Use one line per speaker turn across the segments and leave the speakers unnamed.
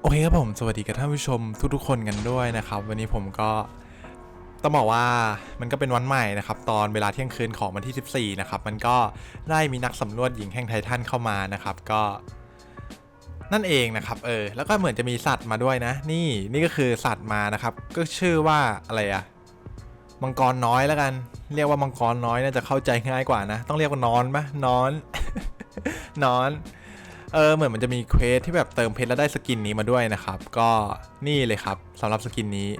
โอเคครับผมสวัสดีกับท่านผู้ชมทุกๆคนกันด้วยนะครับ วันนี้ผมก็ต้องบอกว่ามันก็เป็นวันใหม่นะครับ ตอนเวลาเที่ยงคืนของวันที่ 14 นะครับ มันก็ได้มีนักสำรวจหญิงแห่งไททันเข้ามานะครับ ก็นั่นเองนะครับเออแล้วก็เหมือนจะมีสัตว์มาด้วยนะ นี่นี่ก็คือสัตว์มานะครับ ก็ชื่อว่าอะไรอะมังกรน้อยแล้วกัน เรียกว่ามังกรน้อยน่าจะเข้าใจง่ายกว่านะ ต้องเรียกว่านอนปะนอน นอน เออเหมือนมันจะมีเควสที่แบบเติมเพชรแล้วได้สกินนี้มาด้วยนะครับ ก็นี่เลยครับสำหรับสกินนี้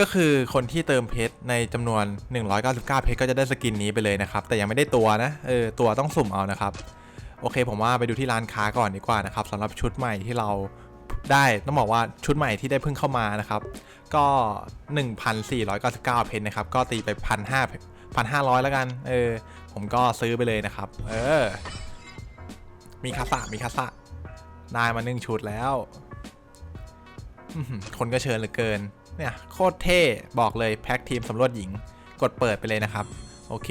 ก็คือคนที่เติมเพชรในจำนวน 199 เพชรก็จะได้สกินนี้ไปเลยนะครับ แต่ยังไม่ได้ตัวนะเออตัวต้องสุ่มเอานะครับ โอเค ผมว่าไปดูที่ร้านค้าก่อนดีกว่านะครับสำหรับชุดใหม่ที่เราได้ต้องบอกว่าชุดใหม่ที่ได้เพิ่งเข้ามานะครับ ก็ 1,499 เพชรนะครับ ก็ตีไป 1,500 1,500 แล้วกัน เออ ผมก็ซื้อไปเลยนะครับ เออ มีคาสะมีคาสะได้มาหนึ่งชุดแล้วคนก็เชิญเหลือเกิน เนี่ย โคตรเท่บอกเลยแพ็กทีมสำรวจหญิงกดเปิดไปเลยนะครับ โอเค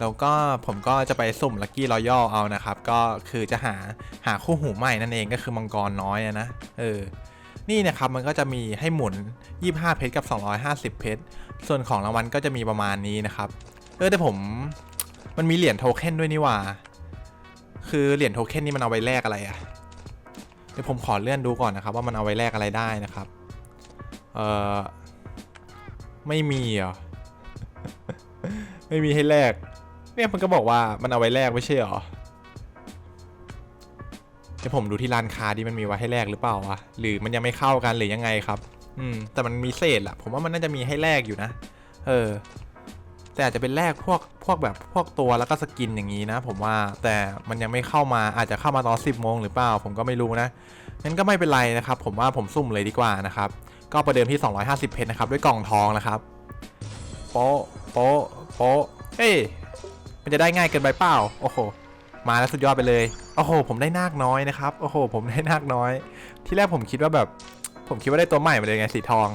แล้วก็ผมก็จะไปสุ่มลั c กี้รอยัลเอานะครับ ก็คือจะหาหาคู่หูใหม่นั่นเองก็คือมังกรน้อยนะเออนี่นะครับมันก็จะมีให้หมุน 25 เพชรกับ 250 เพชร ส่วนของรางวัลก็จะมีประมาณนี้นะครับ เออแต่ผมมันมีเหรียญโทเค็นด้วยนี่ว่า คือเหรียญโทเค็นนี่มันเอาไว้แลกอะไรอะเดี๋ยวผมขอเลื่อนดูก่อนนะครับ ว่ามันเอาไว้แลกอะไรได้นะครับ เออไม่มีเหรอไม่มีให้แลก เนี่ยมันก็บอกว่ามันเอาไว้แลกไม่ใช่หรอเดี๋ยวผมดูที่ร้านค้าดิมันมีไว้ให้แลกหรือเปล่าวะ หรือมันยังไม่เข้ากันหรือยังไงครับ อืม แต่มันมีเศษแหละผมว่ามันน่าจะมีให้แลกอยู่นะ เออ แต่อาจจะเป็นแลกพวกพวกแบบพวกตัวแล้วก็สกินอย่างนี้นะ ผมว่าแต่มันยังไม่เข้ามาอาจจะเข้ามาตอน 10โมงหรือเปล่า ผมก็ไม่รู้นะงั้นก็ไม่เป็นไรนะครับ ผมว่าผมซุ่มเลยดีกว่านะครับ ก็ประเดิมที่ 250 เพชรนะครับ ด้วยกล่องทองนะครับโป๊ะโป๊ะโป๊ะเฮ้ยมันจะได้ง่ายเกินไปเปล่าโอ้โหมาแล้วสุดยอดไปเลยโอ้โห ผมได้นาคน้อยนะครับโอ้โห ผมได้นาคน้อย ที่แรกผมคิดว่าแบบ ผมคิดว่าได้ตัวใหม่มาเลยไงสีทอง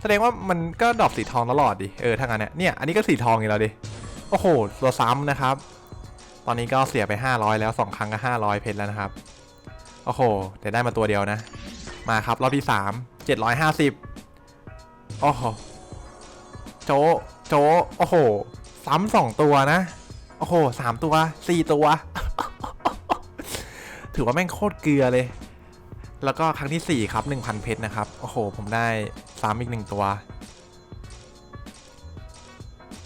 แสดงว่ามันก็ดรอปสีทองตลอดดิ เออถ้างั้นเนี่ยเนี่ย อันนี้ก็สีทองอีกแล้วดิ โอ้โห ตัวซ้ำนะครับ ตอนนี้ก็เสียไป 500 แล้ว 2 ครั้งก็ 500 เพชรแล้วนะครับ โอ้โห แต่ได้มาตัวเดียวนะ มาครับ รอบที่ 3 750 โอ้โห โจ โจ โอ้โห ซ้ำสองตัวนะ โอ้โหสามตัวสี่ตัว ถือว่าแม่งโคตรเกลือเลย แล้วก็ครั้งที่ 4 ครับ 1,000 เพชรนะครับ โอ้โห ผมได้ ซ้ำอีกหนึ่งตัว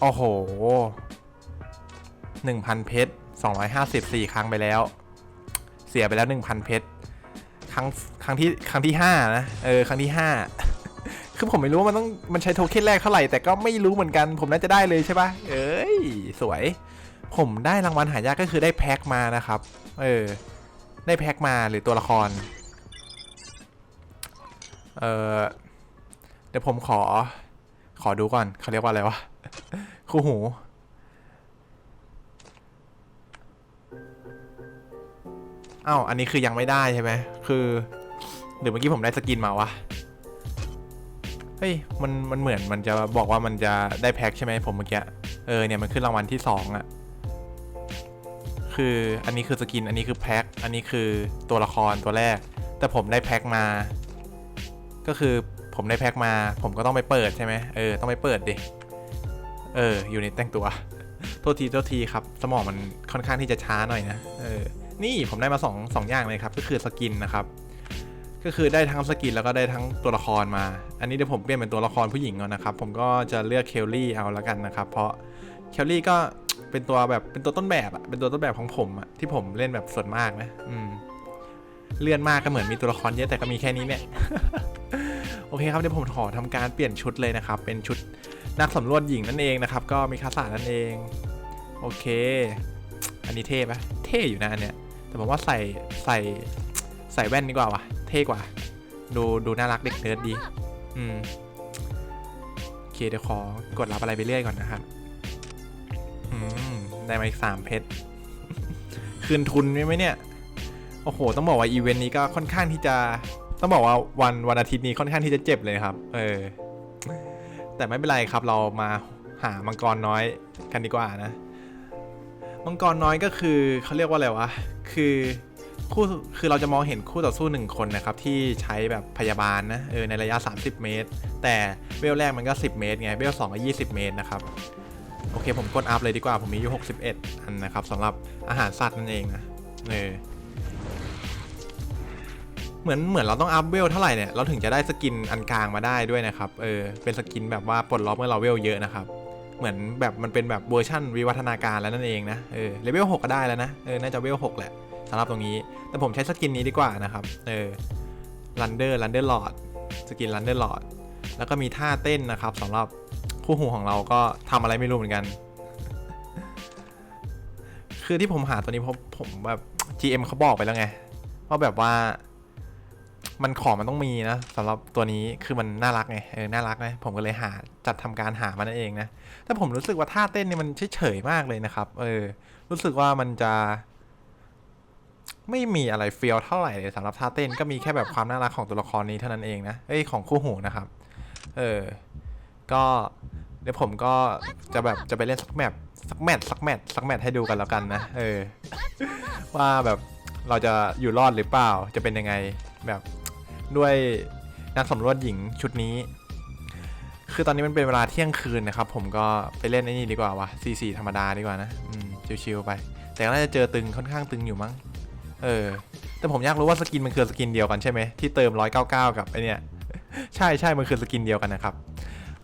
โอ้โห1,000เพชร254ครั้งไปแล้ว เสียไปแล้ว1,000เพชรครั้งครั้งที่ครั้งที่5นะเออครั้งที่5คือผมไม่รู้ว่ามันต้องมันใช้โทเค็นแรกเท่าไหร่แต่ก็ไม่รู้เหมือนกัน ผมน่าจะได้เลยใช่ปะเอ้ยสวย ผมได้รางวัลหายากก็คือได้แพ็คมานะครับ เออ ได้แพ็คมาหรือตัวละคร เออ เดี๋ยวผมขอ ขอดูก่อนเขาเรียกว่าอะไรวะ คู่หู อ้าว อันนี้คือยังไม่ได้ใช่ไหม คือ หรือเมื่อกี้ผมได้สกินมาวะ เฮ้ย มัน มันเหมือนมันจะบอกว่ามันจะได้แพ็คใช่ไหมผมเมื่อกี้ เออ เนี่ย มันขึ้นรางวัลที่สองอะคืออันนี้คือสกิน อันนี้คือแพ็ค อันนี้คือตัวละครตัวแรก แต่ผมได้แพ็คมา ก็คือ ผมได้แพ็คมา ผมก็ต้องไปเปิดใช่ไหมเออต้องไปเปิดดิเออ อยู่ในแต่งตัว โทษทีโทษทีครับ สมองมันค่อนข้างที่จะช้าหน่อยนะเออนี่ผมได้มา2องสองอย่างเลยครับ ก็คือสกินนะครับ ก็คือได้ทั้งสกินแล้วก็ได้ทั้งตัวละครมา อันนี้เดี๋ยวผมเปลี่ยนเป็นตัวละครผู้หญิงก่อนนะครับ ผมก็จะเลือกเคลลี่เอาละกันนะครับ เพราะเคลลี่ก็เป็นตัวแบบเป็นตัวต้นแบบอะเป็นตัวต้นแบบของผมอะที่ผมเล่นแบบส่วนมากนะ อืม เลื่อนมากก็เหมือนมีตัวละครเยอะแต่ก็มีแค่นี้เนี่ย โอเคครับเดี๋ยวผมขอทำการเปลี่ยนชุดเลยนะครับ เป็นชุดนักสำรวจหญิงนั่นเองนะครับ ก็มีคาสานั่นเอง โอเค อันนี้เท่ปะเท่อยู่นะอันเนี้ย แต่ผมว่าใส่ใส่ใส่แว่นดีกว่าวะเท่กว่า ดูดูน่ารักเด็กเนิร์ดดี อืมโอเคเดี๋ยวขอกดรับอะไรไปเรื่อยก่อนนะครับอืมได้มาอีกสามเพชรคืนทุนไหมเนี่ย โอ้โห ต้องบอกว่าอีเวนต์นี้ก็ค่อนข้างที่จะ ต้องบอกว่าวันวันอาทิตย์นี้ค่อนข้างที่จะเจ็บเลยครับ เออ แต่ไม่เป็นไรครับเรามาหามังกรน้อยกันดีกว่านะ มังกรน้อยก็คือเขาเรียกว่าอะไรวะ คือคู่คือเราจะมองเห็นคู่ต่อสู้หนึ่งคนนะครับ ที่ใช้แบบพยาบาลนะเออในระยะ 30 เมตร แต่เวลแรกมันก็ 10 เมตรไงเวล2ก็20 เมตรนะครับโอเคผมกดอัพเลยดีกว่าผมมีอยู่ 61 อันนะครับสำหรับอาหารสัตว์นั่นเองนะเออ เหมือนเหมือนเราต้องอัพเวลเท่าไหร่เนี่ยเราถึงจะได้สกินอันกลางมาได้ด้วยนะครับเออเป็นสกินแบบว่าปลดล็อกเมื่อเราเวลเยอะนะครับเหมือนแบบมันเป็นแบบเวอร์ชั่นวิวัฒนาการแล้วนั่นเองนะเออเลเวล6ก็ได้แล้วนะเออน่าจะเวล6แหละสำหรับตรงนี้ แต่ผมใช้สกินนี้ดีกว่านะครับเออลันเดอร์ลันเดอร์ลอดสกินลันเดอร์ลอดแล้วก็มีท่าเต้นนะครับสำหรับคู่หูของเราก็ทำอะไรไม่รู้เหมือนกัน คือที่ผมหาตัวนี้เพราะผมแบบ GM เขาบอกไปแล้วไงว่าแบบว่า มันของมันต้องมีนะสำหรับตัวนี้คือมันน่ารักไงเออน่ารักนะผมก็เลยหาจัดทำการหามันนั่นเองนะแต่ผมรู้สึกว่าท่าเต้นนี่มันเฉยๆมากเลยนะครับ เออ รู้สึกว่ามันจะ ไม่มีอะไรเฟี้ยวเท่าไหร่เลยสำหรับท่าเต้นก็มีแค่แบบความน่ารักของตัวละครนี้เท่านั้นเองนะเอ้ยของคู่หูนะครับ เออ ก็เดี๋ยวผมก็จะแบบจะไปเล่นสักแมปสักแมตช์สักแมตช์สักแมตช์ให้ดูกันแล้วกันนะเออ ว่าแบบเราจะอยู่รอดหรือเปล่า จะเป็นยังไงแบบ ด้วยนักสำรวจหญิงชุดนี้ คือตอนนี้มันเป็นเวลาเที่ยงคืนนะครับ ผมก็ไปเล่นไอ้นี่ดีกว่าวะซีซีธรรมดาดีกว่านะอืมชิวๆไป แต่ก็น่าจะเจอตึงค่อนข้างตึงอยู่มั้ง เออ แต่ผมอยากรู้ว่าสกินมันคือสกินเดียวกันใช่ไหมที่เติม 199 กับไอเนี่ยใช่ใช่มันคือสกินเดียวกันนะครับ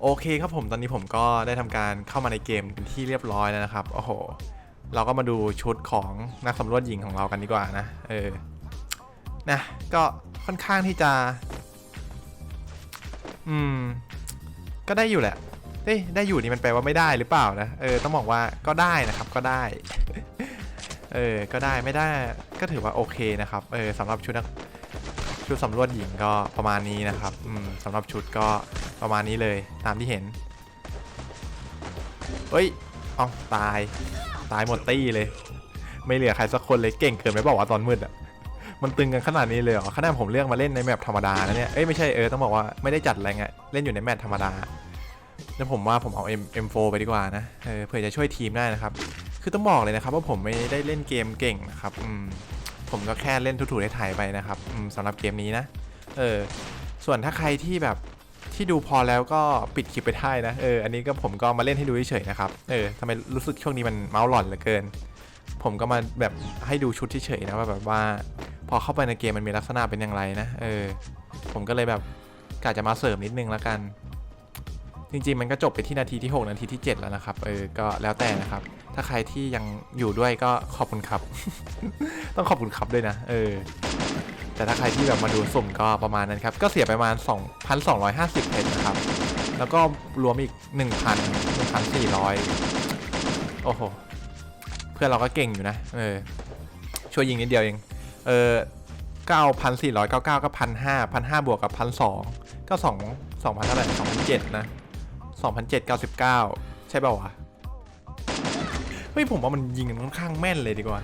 โอเคครับผมตอนนี้ผมก็ได้ทำการเข้ามาในเกมเป็นที่เรียบร้อยแล้วนะครับโอ้โหเราก็มาดูชุดของนักสำรวจหญิงของเรากันดีกว่านะเออนะก็ ค่อนข้างที่จะ อืม ก็ได้อยู่แหละเอ้ยได้อยู่นี่มันแปลว่าไม่ได้หรือเปล่านะ เออ ต้องบอกว่าก็ได้นะครับก็ได้ เออ ก็ได้ไม่ได้ก็ถือว่าโอเคนะครับ เออสำหรับชุดนักชุดสำรวจหญิงก็ประมาณนี้นะครับ อืมสำหรับชุดก็ประมาณนี้เลยตามที่เห็น เฮ้ยเอ้าตาย ตายหมดตี้เลย ไม่เหลือใครสักคนเลยเก่งเกินไปบอกว่าวะตอนมืดอะ มันตึงกันขนาดนี้เลยเหรอขนาดผมเลือกมาเล่นในแมปธรรมดานะเนี่ย เอ้ยไม่ใช่เออต้องบอกว่าไม่ได้จัดอะไรไงเล่นอยู่ในแมปธรรมดา แล้วผมว่าผมเอา M M4 ไปดีกว่านะ เออเผื่อจะช่วยทีมได้นะครับ คือต้องบอกเลยนะครับว่าผมไม่ได้เล่นเกมเก่งนะครับ อืม ผมก็แค่เล่นถูๆได้ถ่ายไปนะครับอืมสำหรับเกมนี้นะ เออ ส่วนถ้าใครที่แบบที่ดูพอแล้วก็ปิดคลิปไปได้นะ เออ อันนี้ก็ผมก็มาเล่นให้ดูเฉยๆนะครับ เออทำไมรู้สึกช่วงนี้มันเมาส์หลอนเหลือเกิน ผมก็มาแบบให้ดูชุดเฉยๆนะว่าแบบว่า พอเข้าไปในเกมมันมีลักษณะเป็นอย่างไรนะ เออ ผมก็เลยแบบกะจะมาเสริมนิดนึงแล้วกัน จริงๆ มันก็จบไปที่นาทีที่ 6 นาทีที่ 7 แล้วนะครับ เออ ก็แล้วแต่นะครับ ถ้าใครที่ยังอยู่ด้วยก็ขอบคุณครับ ต้องขอบคุณครับด้วยนะ เออ แต่ถ้าใครที่แบบมาดูสุ่มก็ประมาณนั้นครับ ก็เสียไปประมาณ 2,250 เพชรนะครับ แล้วก็รวมอีก 1,000 1,400 โอ้โห เพื่อนเราก็เก่งอยู่นะ เออ ช่วยยิงนิดเดียวเอง เออก็เอาพันสี่ร้อยเก้าเก้าก็พันห้าพันห้าบวกกับพันสองก็สองสองพันเท่าไหร่สองพันเจ็ดนะสองพันเจ็ดเก้าสิบเก้าใช่เปล่าวะเฮ้ยผมว่ามันยิงกันค่อนข้างแม่นเลยดีกว่า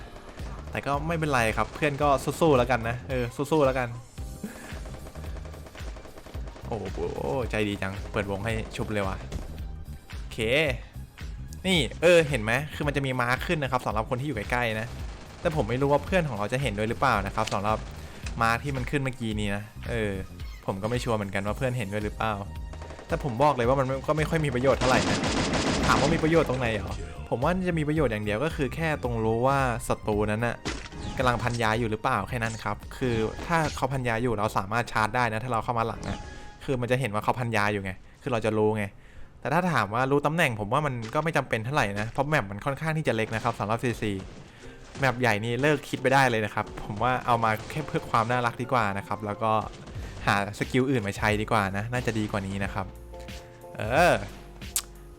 แต่ก็ไม่เป็นไรครับเพื่อนก็สู้ๆแล้วกันนะเออสู้ๆแล้วกัน โอ้โหใจดีจังเปิดวงให้ชุบเลยว่ะโอเค นี่เออเห็นไหมคือมันจะมีมาร์คขึ้นนะครับสำหรับคนที่อยู่ใกล้ๆนะ แต่ผมไม่รู้ว่าเพื่อนของเราจะเห็นด้วยหรือเปล่านะครับสำหรับมาร์คที่มันขึ้นเมื่อกี้นี้นะเออ ผมก็ไม่ชัวร์เหมือนกันว่าเพื่อนเห็นด้วยหรือเปล่า แต่ผมบอกเลยว่ามันก็ไม่ค่อยมีประโยชน์เท่าไหร่นะถามว่ามีประโยชน์ตรงไหนเหรอผมว่าจะมีประโยชน์อย่างเดียวก็คือแค่ตรงรู้ว่าศัตรูนั้นน่ะกำลังพันยาอยู่หรือเปล่าแค่นั้นครับ คือถ้าเขาพันยาอยู่เราสามารถชาร์จได้นะถ้าเราเข้ามาหลังอะคือมันจะเห็นว่าเขาพันยาอยู่ไง คือเราจะรู้ไง แต่ถ้าถามว่ารู้ตำแหน่งผมว่ามันก็ไม่จำเป็นเท่าไหร่นะ เพราะแมปมันค่อนข้างที่จะเล็กนะครับสำหรับ CC แมปใหญ่นี่เลิกคิดไปได้เลยนะครับ ผมว่าเอามาแค่เพื่อความน่ารักดีกว่านะครับ แล้วก็หาสกิลอื่นมาใช้ดีกว่านะ น่าจะดีกว่านี้นะครับ เออ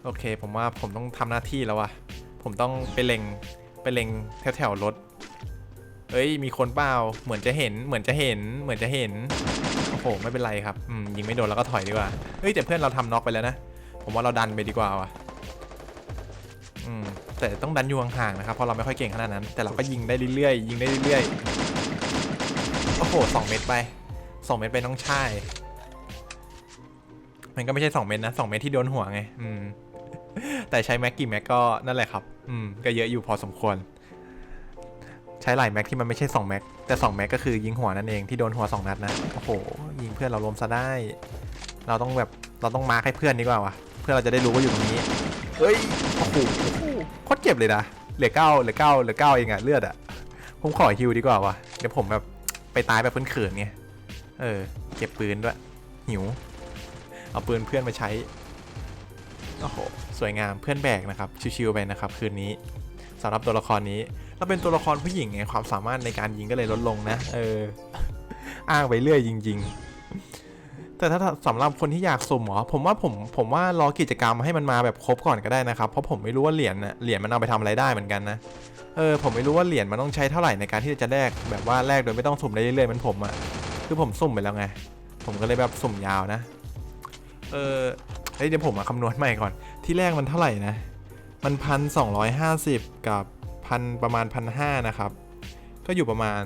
โอเค ผมว่าผมต้องทำหน้าที่แล้ววะผมต้องไปเล็งไปเล็งแถวแถวๆรถ เอ้ย มีคนเปล่า เหมือนจะเห็น เหมือนจะเห็น เหมือนจะเห็น โอ้โห ไม่เป็นไรครับ อืม ยิงไม่โดนแล้วก็ถอยดีกว่า เฮ้ย แต่เพื่อนเราทำน็อกไปแล้วนะ ผมว่าเราดันไปดีกว่าว่ะ อืมแต่ต้องดันอยู่ห่างๆนะครับเพราะเราไม่ค่อยเก่งขนาดนั้น แต่เราก็ยิงได้เรื่อยๆยิงได้เรื่อยๆโอ้โหสองเม็ดไปสองเม็ดไปน้องชายมันก็ไม่ใช่สองเม็ดนะสองเม็ดที่โดนหัวไงอืมแต่ใช้แม็กกี่แม็กก็นั่นแหละครับ อืม ก็เยอะอยู่พอสมควร ใช้หลายแม็กที่มันไม่ใช่2แม็กแต่2แม็กก็คือยิงหัวนั่นเองที่โดนหัว2นัดนะโอ้โหยิงเพื่อนเราล้มซะได้ เราต้องแบบเราต้องมาร์คให้เพื่อนดีกว่าวะเพื่อเราจะได้รู้ว่าอยู่ตรงนี้ เฮ้ยโอ้โหโคตรเจ็บเลยนะเหลือเก้าเหลือเก้าเหลือเก้าเองอะเลือดอะผมขอฮิวดีกว่าวะเดี๋ยวผมแบบไปตายแบบเขินๆไงเออเก็บปืนด้วยหิว เอาปืนเพื่อนมาใช้โอ้โหสวยงามเพื่อนแบกนะครับชิวๆไปนะครับคืนนี้สำหรับตัวละครนี้เราเป็นตัวละครผู้หญิงไงความสามารถในการยิงก็เลยลดลงนะ เออ อ้างไปเรื่อยจริง ๆ แต่ถ้าสำหรับคนที่อยากสุ่มเหรอผมว่าผมผมว่ารอกิจกรรมให้มันมาแบบครบก่อนก็ได้นะครับ เพราะผมไม่รู้ว่าเหรียญนะเหรียญมันเอาไปทำอะไรได้เหมือนกันนะเออผมไม่รู้ว่าเหรียญมันต้องใช้เท่าไหร่ในการที่จะแลกแบบว่าแลกโดยไม่ต้องสุ่มได้เรื่อยๆมันผมอะคือผมสุ่มไปแล้วไง ผมก็เลยแบบสุ่มยาวนะ เออเฮ้ยเดี๋ยวผมมาคำนวณใหม่ก่อน ที่แรกมันเท่าไหร่นะ มันพันสองร้อยห้าสิบกับพันประมาณพันห้านะครับ ก็อยู่ประมาณ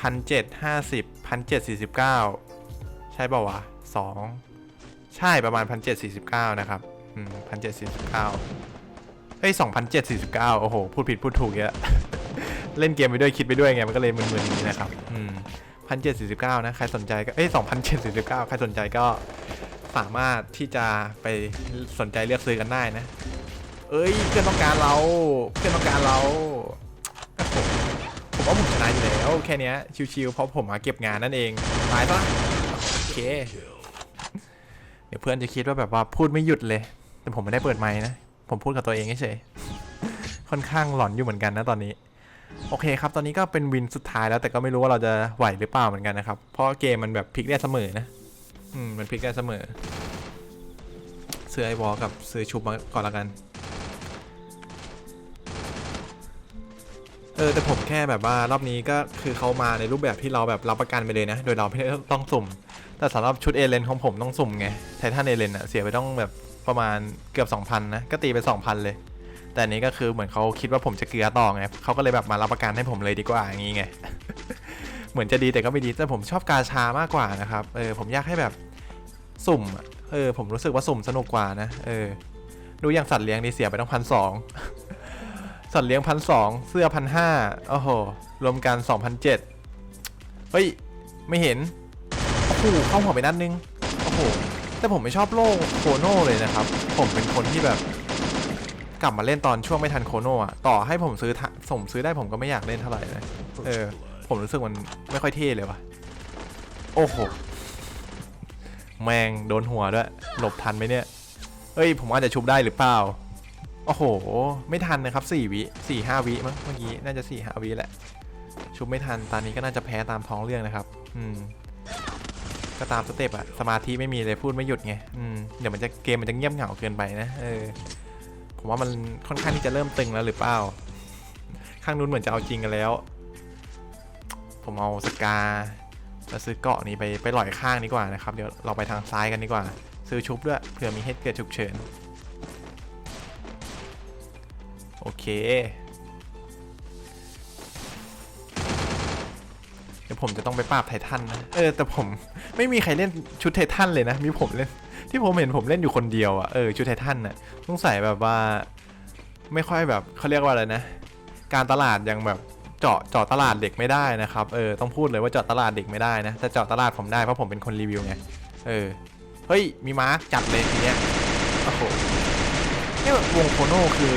พันเจ็ดห้าสิบพันเจ็ดสี่สิบเก้า ใช่ป่าวะสองใช่ประมาณพันเจ็ดสี่สิบเก้านะครับอืมพันเจ็ดสี่สิบเก้าเฮ้ยสองพันเจ็ดสี่สิบเก้าโอ้โห พูดผิดพูดถูกเยอะ เล่นเกมไปด้วยคิดไปด้วยไง มันก็เลยมึนๆอย่างนี้นะครับอืมพันเจ็ดสี่สิบเก้านะ ใครสนใจก็ เอ้ยสองพันเจ็ดสี่สิบเก้าใครสนใจก็สามารถที่จะไปสนใจเลือกซื้อกันได้นะ เอ้ยเพื่อนต้องการเราเพื่อนต้องการเราผมว่าผมชนะอยู่แล้วแค่นี้ชิวๆเพราะผมมาเก็บงานนั่นเองตายปะ เคเดี๋ยวเพื่อนจะคิดว่าแบบว่าพูดไม่หยุดเลย แต่ผมไม่ได้เปิดไมค์นะ ผมพูดกับตัวเองเฉยค่อนข้างหลอนอยู่เหมือนกันนะตอนนี้ โอเคครับ ตอนนี้ก็เป็นวินสุดท้ายแล้วแต่ก็ไม่รู้ว่าเราจะไหวหรือเปล่าเหมือนกันนะครับ เพราะเกมมันแบบพลิกได้เสมอนะ อืม มันพลิกได้เสมอซื้อไอวอลกับซื้อชุบมาก่อนละกัน เออแต่ผมแค่แบบว่ารอบนี้ก็คือเขามาในรูปแบบที่เราแบบรับประกันไปเลยนะ โดยเราไม่ต้องสุ่ม แต่สำหรับชุดเอเลนของผมต้องสุ่มไงไททันเอเลนอะเสียไปต้องแบบประมาณเกือบ 2,000 นะ ก็ตีไป 2,000 เลย แต่อันนี้ก็คือเหมือนเขาคิดว่าผมจะเกลือต่อไงเขาก็เลยแบบมารับประกันให้ผมเลยดีกว่าอย่างงี้ไง เหมือนจะดีแต่ก็ไม่ดี แต่ผมชอบกาชามากกว่านะครับ เออผมอยากให้แบบสุ่ม เออผมรู้สึกว่าสุ่มสนุกกว่านะ เออ ดูอย่างสัตว์เลี้ยงนี่เสียไปต้องพันสองสัตว์เลี้ยงพันสองเสื้อพันห้าโอ้โห รวมกันสองพันเจ็ดเฮ้ย ไม่เห็น โอ้โหเข้าหัวไปนัดนึง โอ้โห แต่ผมไม่ชอบโลโคโน่เลยนะครับ ผมเป็นคนที่แบบ กลับมาเล่นตอนช่วงไม่ทันโคโน่อะต่อให้ผมซื้อทะผมซื้อได้ผมก็ไม่อยากเล่นเท่าไหร่นะเออ ผมรู้สึกมันไม่ค่อยเท่เลยว่ะโอ้โห แมงโดนหัวด้วย หลบทันไหมเนี่ย เอ้ย ผมว่าจะชุบได้หรือเปล่า โอ้โห ไม่ทันนะครับสี่วิสี่ห้าวิมั้งเมื่อกี้ น่าจะสี่ห้าวิแหละ ชุบไม่ทัน ตอนนี้ก็น่าจะแพ้ตามท้องเรื่องนะครับ อืม ก็ตามสเต็ปอะสมาธิไม่มีเลยพูดไม่หยุดไงอืมเดี๋ยวมันจะเกมมันจะเงียบเหงาเกินไปนะเออผมว่ามันค่อนข้างที่จะเริ่มตึงแล้วหรือเปล่าข้างนู้นเหมือนจะเอาจริงกันแล้ว ผมเอาสกาแล้วซื้อเกาะนี้ไปไปลอยข้างดีกว่านะครับ เดี๋ยวเราไปทางซ้ายกันดีกว่า ซื้อชุบด้วยเผื่อมีเหตุเกิดฉุกเฉิน โอเค ยวผมจะต้องไปปราบไททันนะ เออแต่ผมไม่มีใครเล่นชุดไททันเลยนะ มีผมเล่น ที่ผมเห็นผมเล่นอยู่คนเดียวอะ่ะ เออชุดไททันน่ะต้องใส่แบบว่า ไม่ค่อยแบบเขาเรียกว่าอะไรนะ การตลาดยังแบบเจาะเจาะตลาดเด็กไม่ได้นะครับ เออต้องพูดเลยว่าเจาะตลาดเด็กไม่ได้นะ แต่เจาะตลาดผมได้เพราะผมเป็นคนรีวิวไง เออ เฮ้ยมีมาร์กจัดเลยทีเนี้ย โอ้โหเนี่ยวงโคโน่คือ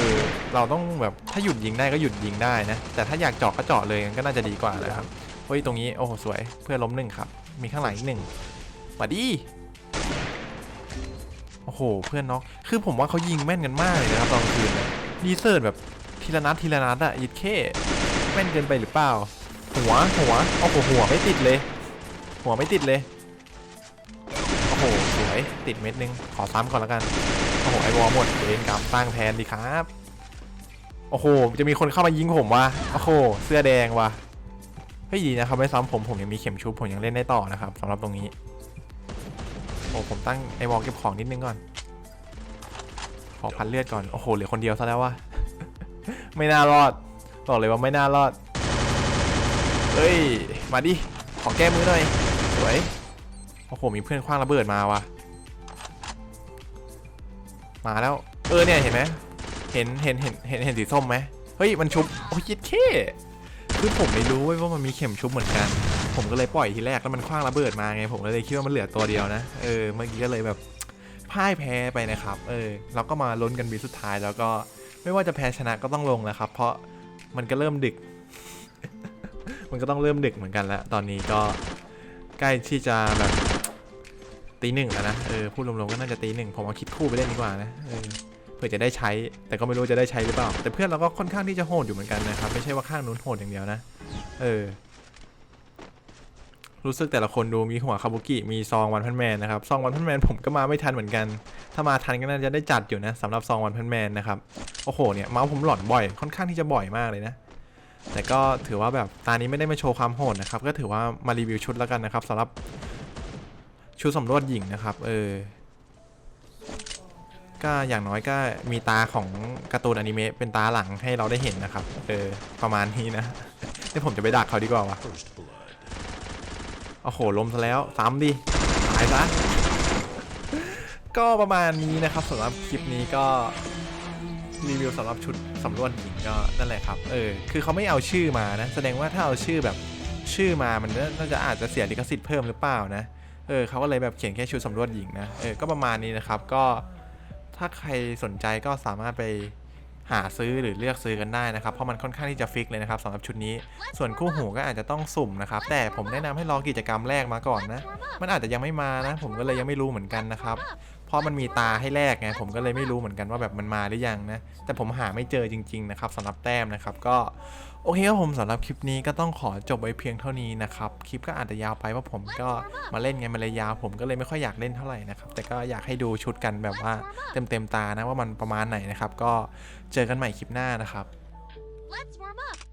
เราต้องแบบถ้าหยุดยิงได้ก็หยุดยิงได้นะ แต่ถ้าอยากเจาะก็เจาะเลยก็น่าจะดีกว่านะครับ เฮ้ย ตรงนี้ โอ้โห สวย เพื่อนล้มหนึ่งครับ มีข้างหลังอีกหนึ่งมาดิโอ้โห เพื่อนน็อก คือผมว่าเขายิงแม่นกันมากเลยนะครับตอนคืนดีเซิร์แบบทีละนัดทีละนัดอะยิดเข้แม่นเกินไปหรือเปล่า หัว หัว โอ้โห หัวไม่ติดเลย หัวไม่ติดเลย โอ้โห สวย ติดเม็ดนึง ขอซ้ำก่อนแล้วกัน โอ้โห ไอวอลหมดเวรกรรมตั้งแทนดีครับ โอ้โห จะมีคนเข้ามายิงผมวะโอ้โห เสื้อแดงวะ เฮ้ยดีนะครับไม่ซ้ำผมผมยังมีเข็มชุบผมยังเล่นได้ต่อนะครับสำหรับตรงนี้โอ้ผมตั้งไอวอลเก็บของนิดนึงก่อน ขอพันเลือดก่อน โอ้โหเหลือคนเดียวซะแล้ววะไม่น่ารอด บอกเลยว่าไม่น่ารอด เฮ้ย มาดิ ขอแก้มือหน่อย สวย โอ้โห มีเพื่อนคว้างระเบิดมาวะมาแล้ว เออเนี่ยเห็นไหมเห็นเห็นเห็นเห็นเห็นสีส้มไหมเฮ้ย มันชุบ โอ้ยยิดเข้ คือผมไม่รู้เว้ยว่ามันมีเข็มชุบเหมือนกัน ผมก็เลยปล่อยทีแรกแล้วมันคว้างระเบิดมาไง ผมเลยคิดว่ามันเหลือตัวเดียวนะ เออ เมื่อกี้ก็เลยแบบพ่ายแพ้ไปนะครับ เออ เราก็มาลุ้นกันบีสุดท้ายแล้วก็ไม่ว่าจะแพ้ชนะก็ต้องลงแล้วครับ เพราะมันก็เริ่มดึก มันก็ต้องเริ่มดึกเหมือนกันแล้ว ตอนนี้ก็ใกล้ที่จะแบบตีหนึ่งแล้วนะ เออ พูดรวมๆก็น่าจะตีหนึ่งผมเอาคิดคู่ไปเล่นดีกว่านะ เออ เพื่อจะได้ใช้ แต่ก็ไม่รู้จะได้ใช้หรือเปล่า แต่เพื่อนเราก็ค่อนข้างที่จะโหดอยู่เหมือนกันนะครับ ไม่ใช่ว่าข้างนู้นโหดอย่างเดียวนะ เออ รู้สึกแต่ละคนดูมีหัวคาบุกิ มีซองวันพันแมนนะครับ ซองวันพันแมนผมก็มาไม่ทันเหมือนกัน ถ้ามาทันก็น่าจะได้จัดอยู่นะสำหรับซองวันพันแมนนะครับ โอ้โห เนี่ยเมาส์ผมหลอนบ่อย ค่อนข้างที่จะบ่อยมากเลยนะ แต่ก็ถือว่าแบบตานี้ไม่ได้มาโชว์ความโหดนะครับ ก็ถือว่ามารีวิวชุดแล้วกันนะครับสำหรับชุดสำรวจหญิงนะครับ เออ ก็อย่างน้อยก็มีตาของการ์ตูนอนิเมะเป็นตาหลังให้เราได้เห็นนะครับ เออ ประมาณนี้นะเดี๋ยวผมจะไปดักเขาดีกว่าวะโอ้โหล้มซะแล้วซ้ำดิตายซะก็ประมาณนี้นะครับสำหรับคลิปนี้ก็รีวิวสำหรับชุดสำรวจหญิงก็นั่นแหละครับ เออ คือเขาไม่เอาชื่อมานะ แสดงว่าถ้าเอาชื่อแบบชื่อมามันน่าจะอาจจะเสียลิขสิทธิ์เพิ่มหรือเปล่านะ เออเขาก็เลยแบบเขียนแค่ชุดสำรวจหญิงนะ เออ ก็ประมาณนี้นะครับ ก็ ถ้าใครสนใจก็สามารถไปหาซื้อหรือเลือกซื้อกันได้นะครับ เพราะมันค่อนข้างที่จะฟิกเลยนะครับสำหรับชุดนี้ ส่วนคู่หูก็อาจจะต้องสุ่มนะครับ แต่ผมแนะนำให้รอกิจกรรมแรกมาก่อนนะ มันอาจจะยังไม่มานะ ผมก็เลยยังไม่รู้เหมือนกันนะครับ เพราะมันมีตาให้แลกไงผมก็เลยไม่รู้เหมือนกันว่าแบบมันมาหรือยังนะแต่ผมหาไม่เจอจริง ๆ นะครับสำหรับแต้มนะครับก็โอเคครับผมสำหรับคลิปนี้ก็ต้องขอจบไว้เพียงเท่านี้นะครับคลิปก็อาจจะยาวไปเพราะผมก็มาเล่นไงมันเลยยาวผมก็เลยไม่ค่อยอยากเล่นเท่าไหร่นะครับแต่ก็อยากให้ดูชุดกันแบบว่าเต็มๆตานะว่ามันประมาณไหนนะครับก็เจอกันใหม่คลิปหน้านะครับ
Let's warm up.